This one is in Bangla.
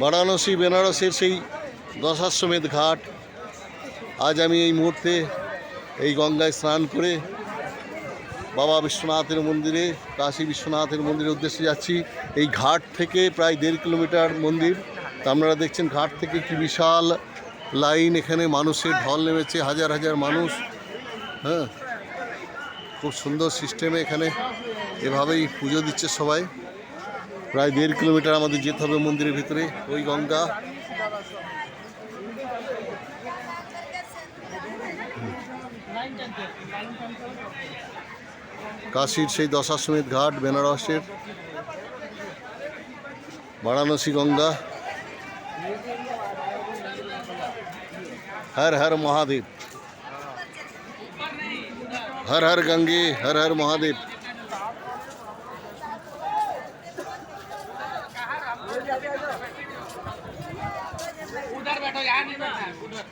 বারাণসী, বেনারসের সেই দশাশ্বমেধ ঘাট। আজ আমি এই মুহূর্তে এই গঙ্গায় স্নান করে বাবা বিশ্বনাথের মন্দিরে, কাশী বিশ্বনাথের মন্দিরের উদ্দেশ্যে যাচ্ছি। এই ঘাট থেকে প্রায় দেড় কিলোমিটার মন্দির। আপনারা দেখছেন ঘাট থেকে কি বিশাল লাইন এখানে মানুষের ঢল নেমেছে, হাজার হাজার মানুষ হ্যাঁ। খুব সুন্দর সিস্টেমে এখানে এভাবেই পুজো দিচ্ছে সবাই। প্রায় দেড় কিলোমিটার আমাদের যেতে হবে মন্দিরের ভিতরে, ওই গঙ্গা। কাশীর সেই দশাশ্বমেধ ঘাট, বেনারসের। বারাণসী গঙ্গা। হর হর মহাদেব। हर हर गंगे हर हर महादेव। उधर बैठो यहाँ नहीं बैठा उधर।